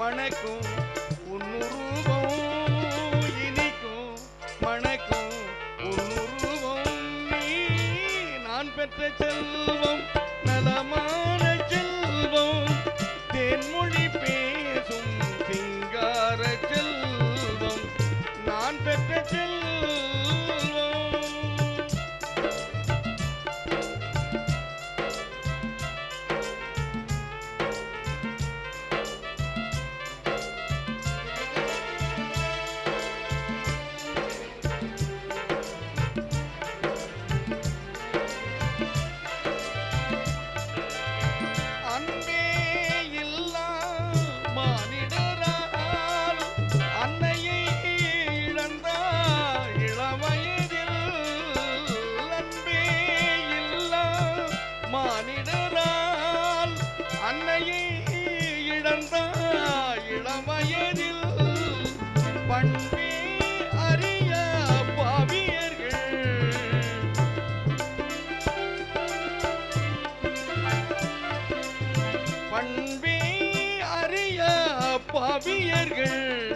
மணக்கும். உன்னுருவம் இனிக்கும். மணக்கும். உன்னுருவம் நீ. நான் பெற்ற செல்வம் நலமான செல்வம். தென்மொழி பேசும் சிங்கார செல்வம். நான் பெற்ற செல்வம். இழந்தார் இளவயதில். பண்பே அறிய பாவியர்கள். பண்பே அறிய பாவியர்கள்.